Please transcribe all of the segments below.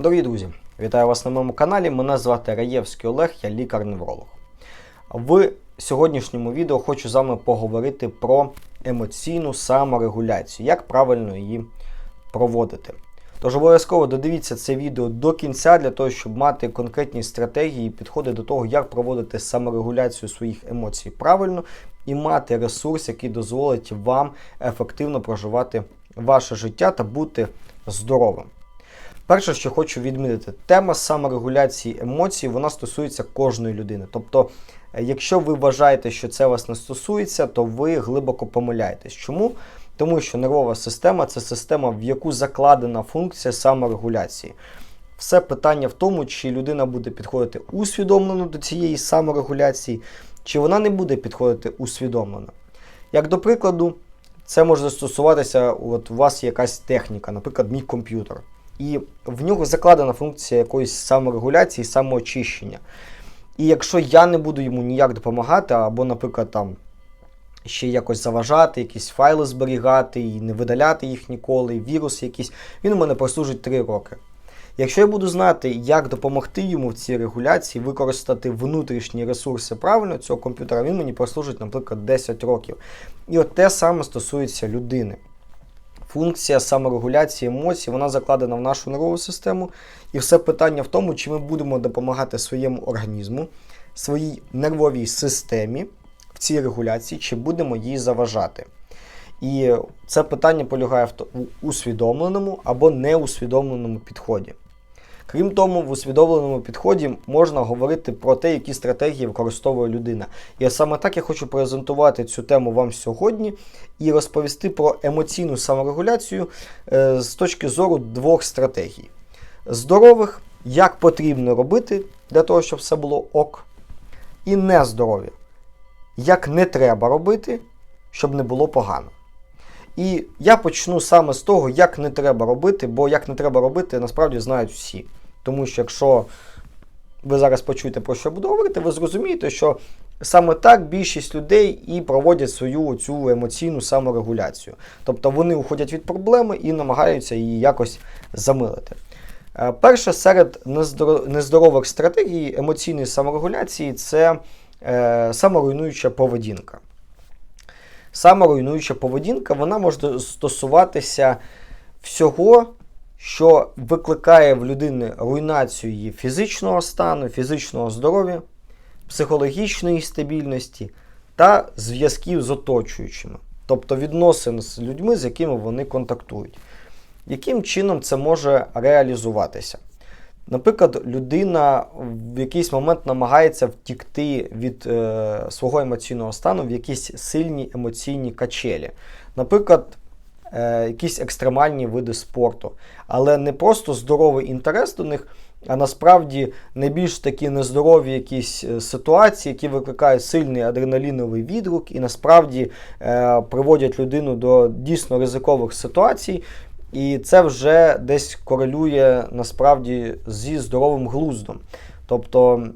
Дорогі друзі, вітаю вас на моєму каналі. Мене звати Раєвський Олег, я лікар-невролог. В сьогоднішньому відео хочу з вами поговорити про емоційну саморегуляцію, як правильно її проводити. Тож обов'язково додивіться це відео до кінця для того, щоб мати конкретні стратегії і підходи до того, як проводити саморегуляцію своїх емоцій правильно і мати ресурс, який дозволить вам ефективно проживати ваше життя та бути здоровим. Перше, що хочу відмітити, тема саморегуляції емоцій вона стосується кожної людини. Тобто, е, якщо ви вважаєте, що це вас не стосується, то ви глибоко помиляєтесь. Чому? Тому що нервова система це система, в яку закладена функція саморегуляції. Все питання в тому, чи людина буде підходити усвідомлено до цієї саморегуляції, чи вона не буде підходити усвідомлено. Як до прикладу, це може застосуватися, от у вас є якась техніка, наприклад, мій комп'ютер. І в нього закладена функція якоїсь саморегуляції, самоочищення. І якщо я не буду йому ніяк допомагати, або, наприклад, там ще якось заважати, якісь файли зберігати і не видаляти їх ніколи, вірус якийсь, він у мене прослужить 3 роки. Якщо я буду знати, як допомогти йому в цій регуляції, використати внутрішні ресурси правильно цього комп'ютера, він мені прослужить, наприклад, 10 років. І от те саме стосується людини. Функція саморегуляції емоцій, вона закладена в нашу нервову систему. І все питання в тому, чи ми будемо допомагати своєму організму, своїй нервовій системі в цій регуляції, чи будемо їй заважати. І це питання полягає в усвідомленому або неусвідомленому підході. Крім тому, в усвідомленому підході можна говорити про те, які стратегії використовує людина. І саме так я хочу презентувати цю тему вам сьогодні і розповісти про емоційну саморегуляцію е, з точки зору двох стратегій: здорових, як потрібно робити для того, щоб все було ок, і нездорові, як не треба робити, щоб не було погано. І я почну саме з того, як не треба робити, бо як не треба робити, насправді знають всі. Тому що якщо ви зараз почуєте, про що я буду говорити, ви зрозумієте, що саме так більшість людей і проводять свою цю емоційну саморегуляцію. Тобто вони уходять від проблеми і намагаються її якось замилити. Е, перше серед нездорових стратегій емоційної саморегуляції це е, саморуйнуюча поведінка. Саморуйнуюча поведінка вона може стосуватися всього, що викликає в людини руйнацію її фізичного стану, фізичного здоров'я, психологічної стабільності та зв'язків з оточуючими, тобто відносин з людьми, з якими вони контактують. Яким чином це може реалізуватися? Наприклад, людина в якийсь момент намагається втікти від е, свого емоційного стану в якісь сильні емоційні качелі. Наприклад, якісь екстремальні види спорту, але не просто здоровий інтерес до них, а насправді найбільш такі нездорові якісь е, ситуації, які викликають сильний адреналіновий відгук, і насправді е, приводять людину до дійсно ризикових ситуацій. І це вже десь корелює насправді зі здоровим глуздом. Тобто,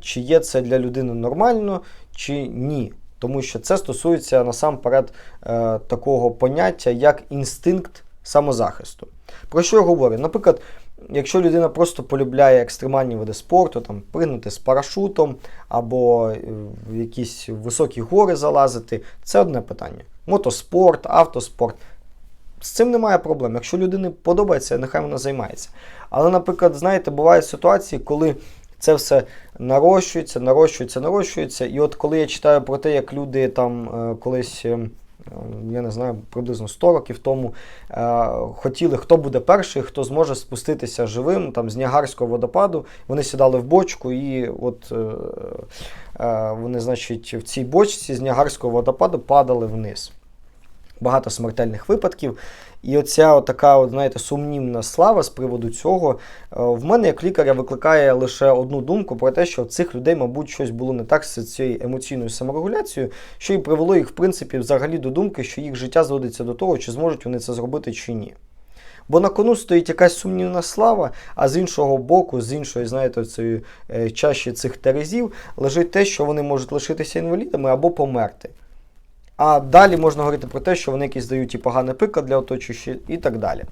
чи є це для людини нормально, чи ні. Тому що це стосується насамперед е, такого поняття, як інстинкт самозахисту. Про що я говорю? Наприклад, якщо людина просто полюбляє екстремальні види спорту, там пригнути з парашутом або е, в якісь високі гори залазити, це одне питання. Мотоспорт, автоспорт. З цим немає проблем. Якщо людині подобається, нехай вона займається. Але, наприклад, знаєте, бувають ситуації, коли це все нарощується, нарощується, нарощується. І от коли я читаю про те, як люди там е, колись. Е, я не знаю, приблизно 100 років тому е, хотіли, хто буде перший, хто зможе спуститися живим там, з Ніагарського водопаду. Вони сідали в бочку, і от е, е, вони, значить, в цій бочці з Ніагарського водопаду падали вниз багато смертельних випадків. І оця така, знаєте, сумнівна слава з приводу цього е, в мене, як лікаря, викликає лише одну думку про те, що цих людей, мабуть, щось було не так з цією емоційною саморегуляцією, що і привело їх, в принципі, взагалі до думки, що їх життя зводиться до того, чи зможуть вони це зробити, чи ні. Бо на кону стоїть якась сумнівна слава, а з іншого боку, з іншої, знаєте, цієї е, чаші цих терезів лежить те, що вони можуть лишитися інвалідами або померти. А далі можна говорити про те, що вони якісь дають і поганий приклад для оточуючих і так далі.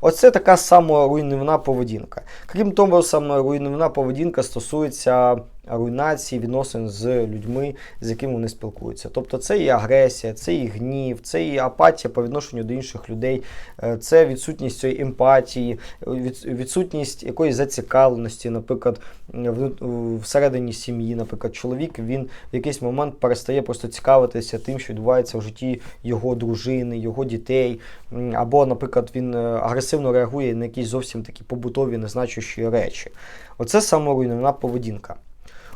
Оце така саморуйнівна поведінка. Крім того, саморуйнівна поведінка стосується руйнації відносин з людьми, з якими вони спілкуються. Тобто це і агресія, це і гнів, це і апатія по відношенню до інших людей, е, це відсутність цієї емпатії, відсутність якоїсь зацікавленості, наприклад, всередині сім'ї, наприклад, чоловік він в якийсь момент перестає просто цікавитися тим, що відбувається в житті його дружини, його дітей, або, наприклад, він е, агресивно реагує на якісь зовсім такі побутові, незначущі речі. Оце саморуйнівна поведінка.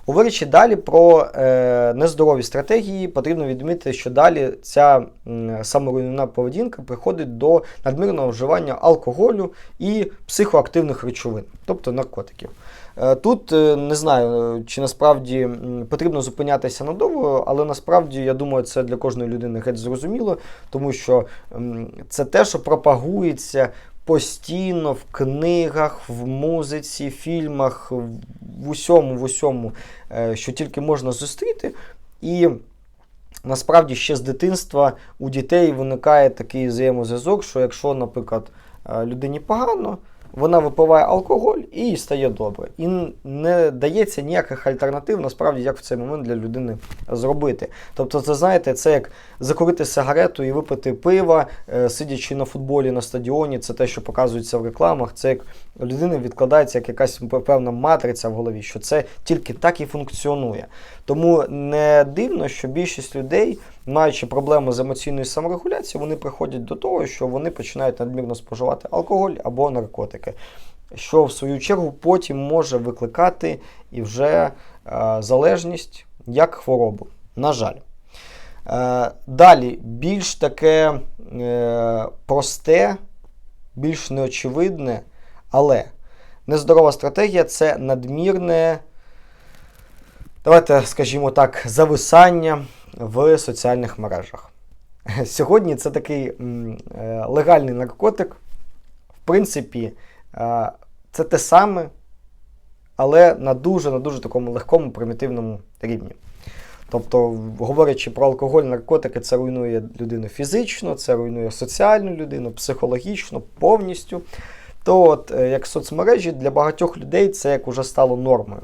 Говорячи далі про е, нездорові стратегії, потрібно відмітити, що далі ця м, саморуйнівна поведінка приходить до надмірного вживання алкоголю і психоактивних речовин, тобто наркотиків. Е, Тут е, не знаю, е, чи насправді потрібно зупинятися надовго, але насправді я думаю, це для кожної людини геть зрозуміло, тому що м, це те, що пропагується постійно в книгах, в музиці, фільмах, в- усьому, в усьому, е, що тільки можна зустріти. І насправді ще з дитинства у дітей виникає такий взаємозв'язок, що якщо, наприклад, е, людині погано, вона випиває алкоголь і їй стає добре. І не дається ніяких альтернатив, насправді, як в цей момент для людини зробити. Тобто, це знаєте, це як закурити сигарету і випити пива, е, сидячи на футболі на стадіоні, це те, що показується в рекламах. Це як у людини відкладається як якась певна матриця в голові, що це тільки так і функціонує. Тому не дивно, що більшість людей, маючи проблеми з емоційною саморегуляцією, вони приходять до того, що вони починають надмірно споживати алкоголь або наркотики, що в свою чергу потім може викликати і вже е, залежність як хворобу. На жаль. Е, далі, більш таке е, просте, більш неочевидне, але нездорова стратегія це надмірне, давайте скажімо так, зависання в соціальних мережах. Сьогодні це такий е, легальний наркотик. В принципі, е, це те саме, але на дуже на дуже такому легкому примітивному рівні. Тобто, говорячи про алкоголь, наркотики, це руйнує людину фізично, це руйнує соціальну людину, психологічно, повністю. То, от, е, як соцмережі для багатьох людей це як уже стало нормою.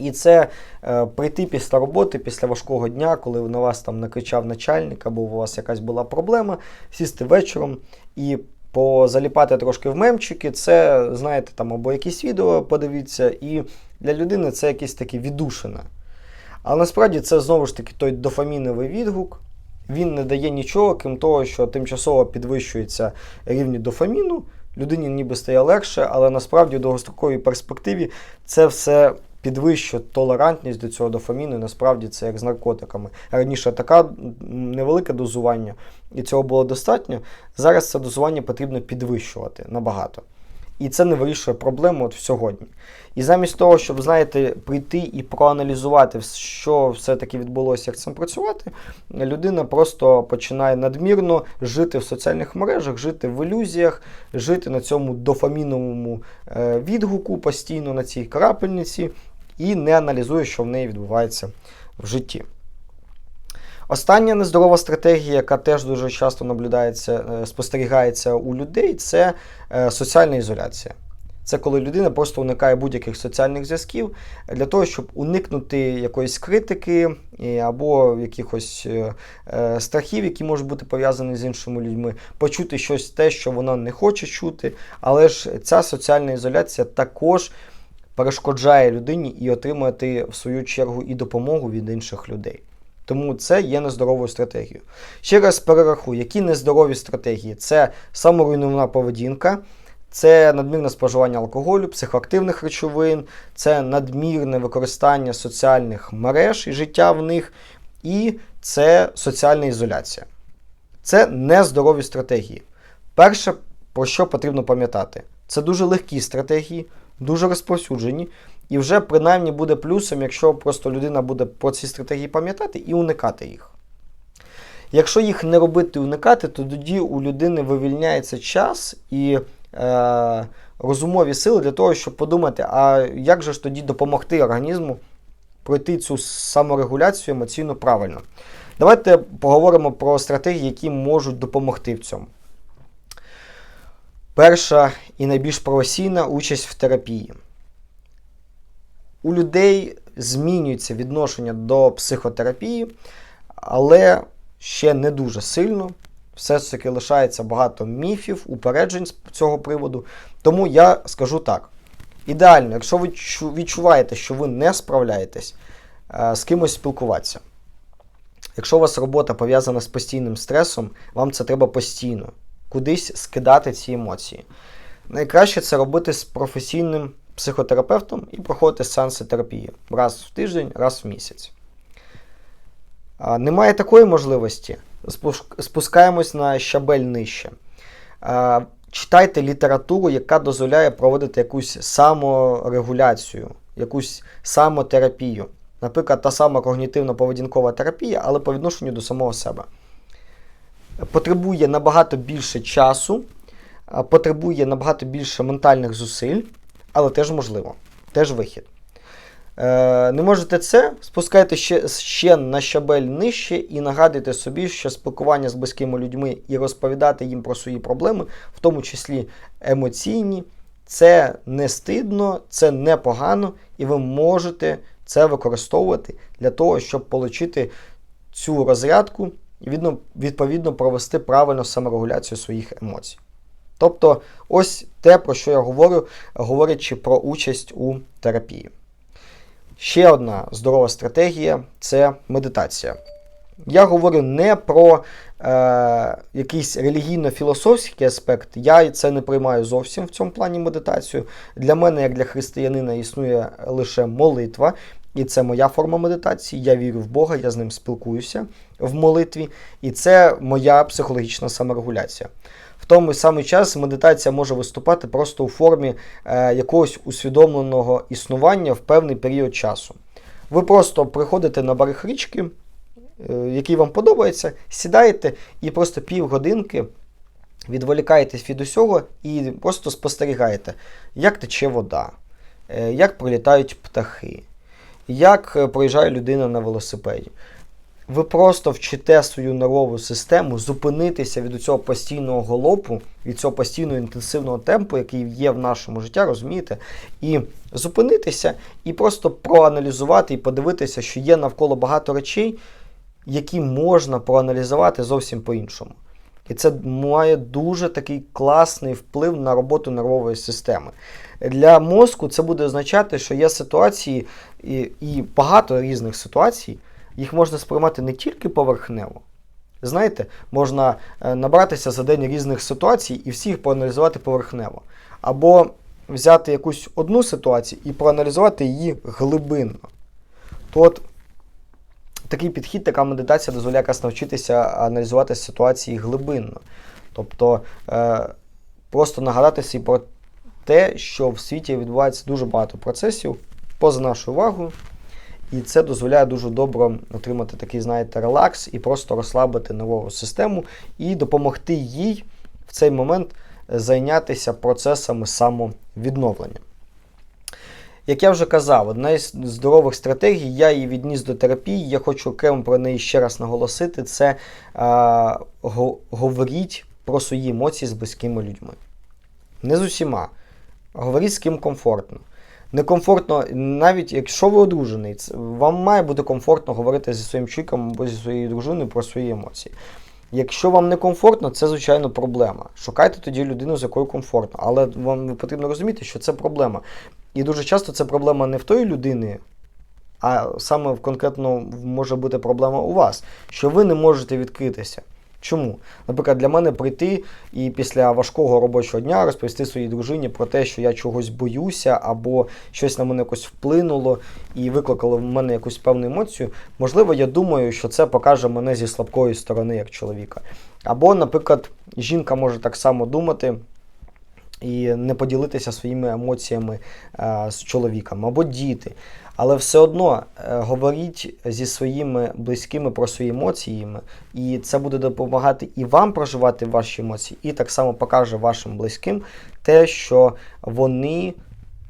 І це е, прийти після роботи, після важкого дня, коли на вас там накричав начальник, або у вас якась була проблема, сісти вечором і позаліпати трошки в мемчики, це, знаєте, там або якісь відео подивіться, і для людини це якесь таке віддушина. Але насправді це знову ж таки той дофаміновий відгук. Він не дає нічого, крім того, що тимчасово підвищується рівні дофаміну, людині ніби стає легше, але насправді в довгостроковій перспективі це все підвищує толерантність до цього дофаміну. І насправді це як з наркотиками. Раніше така невелике дозування, і цього було достатньо. Зараз це дозування потрібно підвищувати набагато. І це не вирішує проблему от сьогодні. І замість того, щоб, знаєте, прийти і проаналізувати, що все-таки відбулося, як цим працювати, людина просто починає надмірно жити в соціальних мережах, жити в ілюзіях, жити на цьому дофаміновому е, відгуку постійно на цій крапельниці і не аналізує, що в неї відбувається в житті. Остання нездорова стратегія, яка теж дуже часто наблюдається, е, спостерігається у людей, це е, соціальна ізоляція. Це коли людина просто уникає будь-яких соціальних зв'язків для того, щоб уникнути якоїсь критики або якихось е, страхів, які можуть бути пов'язані з іншими людьми, почути щось те, що вона не хоче чути. Але ж ця соціальна ізоляція також перешкоджає людині і отримати в свою чергу і допомогу від інших людей. Тому це є нездоровою стратегією. Ще раз перерахую, які нездорові стратегії: це саморуйнівна поведінка, це надмірне споживання алкоголю, психоактивних речовин, це надмірне використання соціальних мереж і життя в них, і це соціальна ізоляція. Це нездорові стратегії. Перше, про що потрібно пам'ятати, це дуже легкі стратегії, дуже розповсюджені, і вже принаймні буде плюсом, якщо просто людина буде про ці стратегії пам'ятати і уникати їх. Якщо їх не робити і уникати, то тоді у людини вивільняється час і е, розумові сили для того, щоб подумати, а як же ж тоді допомогти організму пройти цю саморегуляцію емоційно правильно. Давайте поговоримо про стратегії, які можуть допомогти в цьому. Перша і найбільш професійна участь в терапії. У людей змінюється відношення до психотерапії, але ще не дуже сильно. Все ж таки лишається багато міфів, упереджень з цього приводу. Тому я скажу так: ідеально, якщо ви відчуваєте, що ви не справляєтесь, е, з кимось спілкуватися. Якщо у вас робота пов'язана з постійним стресом, вам це треба постійно кудись скидати ці емоції. Найкраще це робити з професійним психотерапевтом і проходити сеанси терапії раз в тиждень, раз в місяць. А, Немає такої можливості. Спускаємось на щабель нижче. А, Читайте літературу, яка дозволяє проводити якусь саморегуляцію, якусь самотерапію. Наприклад, та сама когнітивно-поведінкова терапія, але по відношенню до самого себе. Потребує набагато більше часу, потребує набагато більше ментальних зусиль, але теж можливо, теж вихід. Е, не можете це, спускайте ще ще на щабель нижче і нагадуйте собі, що спілкування з близькими людьми і розповідати їм про свої проблеми, в тому числі емоційні, це не стидно, це непогано, і ви можете це використовувати для того, щоб отримати цю розрядку і відповідно провести правильну саморегуляцію своїх емоцій. Тобто, ось те, про що я говорю, говорячи про участь у терапії. Ще одна здорова стратегія це медитація. Я говорю не про е, якийсь релігійно-філософський аспект, я це не приймаю зовсім в цьому плані медитацію. Для мене, як для християнина, існує лише молитва, і це моя форма медитації. Я вірю в Бога, я з ним спілкуюся в молитві, і це моя психологічна саморегуляція. В тому самий час медитація може виступати просто у формі е, якогось усвідомленого існування в певний період часу. Ви просто приходите на берег річки, е, який вам подобається, сідаєте і просто півгодинки відволікаєтесь від усього і просто спостерігаєте, як тече вода, е, як прилітають птахи, як е, проїжджає людина на велосипеді ви просто вчите свою нервову систему зупинитися від цього постійного голопу, від цього постійного інтенсивного темпу, який є в нашому житті, розумієте? І зупинитися і просто проаналізувати і подивитися, що є навколо багато речей, які можна проаналізувати зовсім по-іншому. І це має дуже такий класний вплив на роботу нервової системи. Для мозку це буде означати, що є ситуації і, і багато різних ситуацій їх можна сприймати не тільки поверхнево. Знаєте, можна е, набратися за день різних ситуацій і всіх проаналізувати поверхнево. Або взяти якусь одну ситуацію і проаналізувати її глибинно. То от такий підхід, така медитація дозволяє якраз навчитися аналізувати ситуації глибинно. Тобто е, просто нагадатися про те, що в світі відбувається дуже багато процесів поза нашою увагою. І це дозволяє дуже добре отримати такий, знаєте, релакс і просто розслабити нервову систему і допомогти їй в цей момент зайнятися процесами самовідновлення. Як я вже казав, одна із здорових стратегій, я її відніс до терапії, я хочу окремо про неї ще раз наголосити: це а, говоріть про свої емоції з близькими людьми. Не з усіма. Говоріть з ким комфортно некомфортно, навіть якщо ви одружений, вам має бути комфортно говорити зі своїм чоловіком або зі своєю дружиною про свої емоції. Якщо вам некомфортно, це, звичайно, проблема. Шукайте тоді людину, з якою комфортно. Але вам потрібно розуміти, що це проблема. І дуже часто це проблема не в тої людини, а саме конкретно може бути проблема у вас, що ви не можете відкритися. Чому? Наприклад, для мене прийти і після важкого робочого дня розповісти своїй дружині про те, що я чогось боюся, або щось на мене якось вплинуло і викликало в мене якусь певну емоцію. Можливо, я думаю, що це покаже мене зі слабкої сторони як чоловіка. Або, наприклад, жінка може так само думати. І не поділитися своїми емоціями а, з чоловіком, або діти. Але все одно е, говоріть зі своїми близькими про свої емоції, і це буде допомагати і вам проживати ваші емоції, і так само покаже вашим близьким те, що вони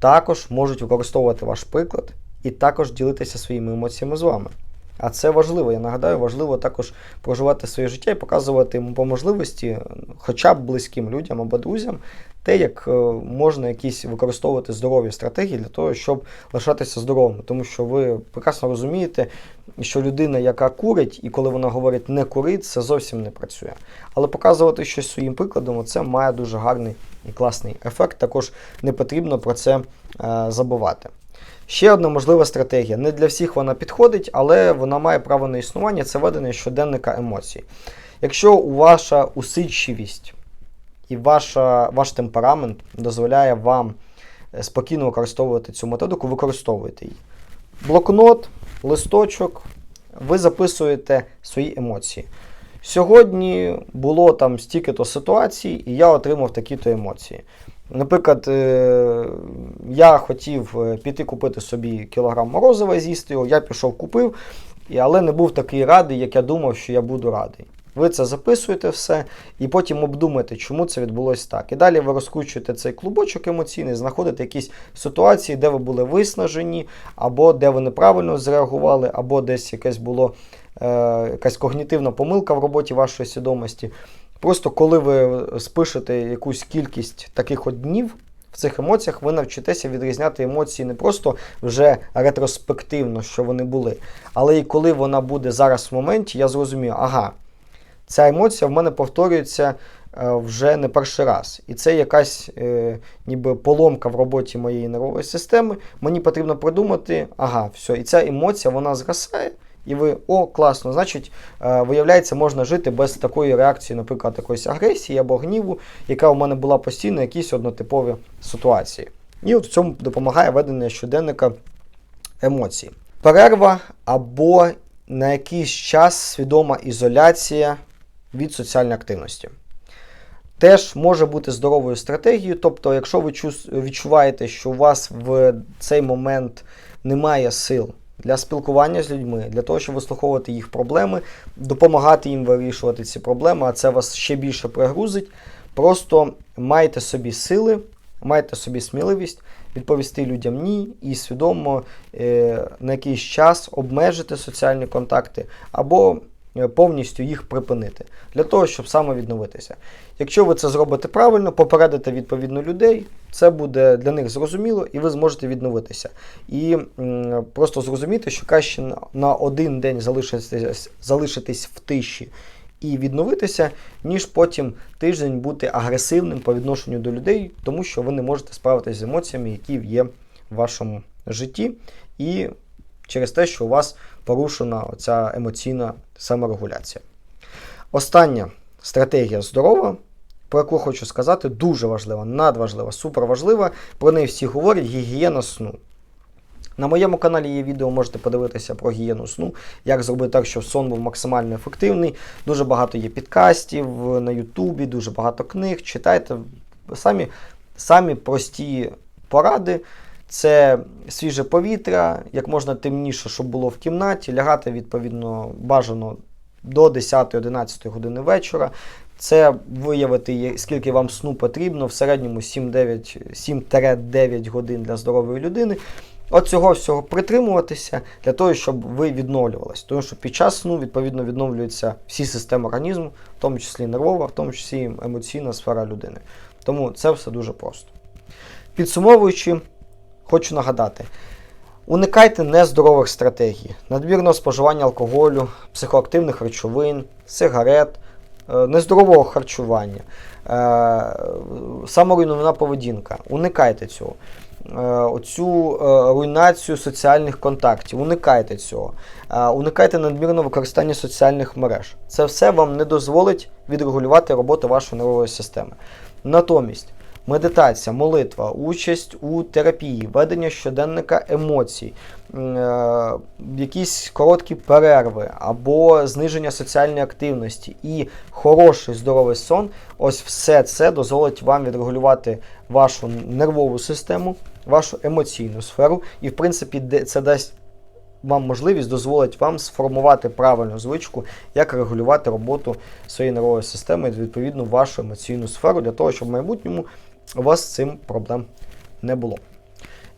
також можуть використовувати ваш приклад і також ділитися своїми емоціями з вами. А це важливо. Я нагадаю, важливо також проживати своє життя і показувати по можливості, хоча б близьким людям або друзям, те, як е, можна якісь використовувати здорові стратегії для того, щоб лишатися здоровими. Тому що ви прекрасно розумієте, що людина, яка курить, і коли вона говорить не курить, це зовсім не працює. Але показувати щось своїм прикладом, це має дуже гарний і класний ефект. Також не потрібно про це е, забувати. Ще одна можлива стратегія. Не для всіх вона підходить, але вона має право на існування це ведення щоденника емоцій. Якщо у ваша усидчивість і ваша, ваш темперамент дозволяє вам е, спокійно використовувати цю методику, використовуйте її. Блокнот, листочок, ви записуєте свої емоції. Сьогодні було там стільки-то ситуацій, і я отримав такі-то емоції. Наприклад, е, я хотів е, піти купити собі кілограм морозива з'їсти його, я пішов купив, але не був такий радий, як я думав, що я буду радий. Ви це записуєте все і потім обдумаєте, чому це відбулося так. І далі ви розкручуєте цей клубочок емоційний, знаходите якісь ситуації, де ви були виснажені, або де ви неправильно зреагували, або десь якесь було е, якась когнітивна помилка в роботі вашої свідомості. Просто коли ви спишете якусь кількість таких от днів. В цих емоціях ви навчитеся відрізняти емоції не просто вже ретроспективно, що вони були, але і коли вона буде зараз в моменті, я зрозумію, ага, ця емоція в мене повторюється е, вже не перший раз. І це якась е, ніби поломка в роботі моєї нервової системи. Мені потрібно придумати, ага, все, і ця емоція вона згасає. І ви, о, класно, значить, е, виявляється, можна жити без такої реакції, наприклад, якоїсь агресії або гніву, яка у мене була постійно, якісь однотипові ситуації. І от в цьому допомагає ведення щоденника емоцій. Перерва або на якийсь час свідома ізоляція від соціальної активності. Теж може бути здоровою стратегією, тобто, якщо ви відчуваєте, що у вас в цей момент немає сил для спілкування з людьми, для того, щоб вислуховувати їх проблеми, допомагати їм вирішувати ці проблеми, а це вас ще більше пригрузить. Просто майте собі сили, майте собі сміливість відповісти людям ні і свідомо е, на якийсь час обмежити соціальні контакти або повністю їх припинити для того, щоб саме відновитися. Якщо ви це зробите правильно, попередите відповідно людей, це буде для них зрозуміло, і ви зможете відновитися. І просто зрозуміти, що краще на, на один день залишитись, залишитись в тиші. І відновитися, ніж потім тиждень бути агресивним по відношенню до людей, тому що ви не можете справитися з емоціями, які є в вашому житті, і через те, що у вас порушена ця емоційна саморегуляція. Остання стратегія здорова про яку хочу сказати, дуже важлива, надважлива, суперважлива. Про неї всі говорять гігієна сну. На моєму каналі є відео, можете подивитися про гігієну сну, як зробити так, щоб сон був максимально ефективний. Дуже багато є підкастів на Ютубі, дуже багато книг. Читайте самі, самі прості поради. Це свіже повітря, як можна темніше, щоб було в кімнаті, лягати відповідно бажано до 10-11 години вечора. Це виявити, скільки вам сну потрібно, в середньому 7-9 годин для здорової людини. От цього всього притримуватися для того, щоб ви відновлювалися. Тому що під час сну, відповідно, відновлюються всі системи організму, в тому числі нервова, в тому числі емоційна сфера людини. Тому це все дуже просто. Підсумовуючи, хочу нагадати. Уникайте нездорових стратегій, надмірного споживання алкоголю, психоактивних речовин, сигарет. Е, нездорового харчування, е, саморуйнівна поведінка. Уникайте цього. Е, оцю руйнацію соціальних контактів, уникайте цього, уникайте надмірного використання соціальних мереж. Це все вам не дозволить відрегулювати роботу вашої нервової системи. Натомість медитація, молитва, участь у терапії, ведення щоденника емоцій, е, якісь короткі перерви або зниження соціальної активності і хороший здоровий сон, ось все це дозволить вам відрегулювати вашу нервову систему, вашу емоційну сферу, і, в принципі, це дасть. Вам можливість дозволить вам сформувати правильну звичку, як регулювати роботу своєї нервової системи відповідно вашу емоційну сферу для того, щоб в майбутньому у вас з цим проблем не було.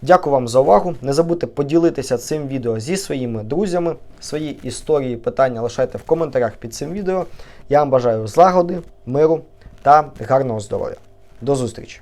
Дякую вам за увагу. Не забудьте поділитися цим відео зі своїми друзями. Свої історії, питання лишайте в коментарях під цим відео. Я вам бажаю злагоди, миру та гарного здоров'я. До зустрічі!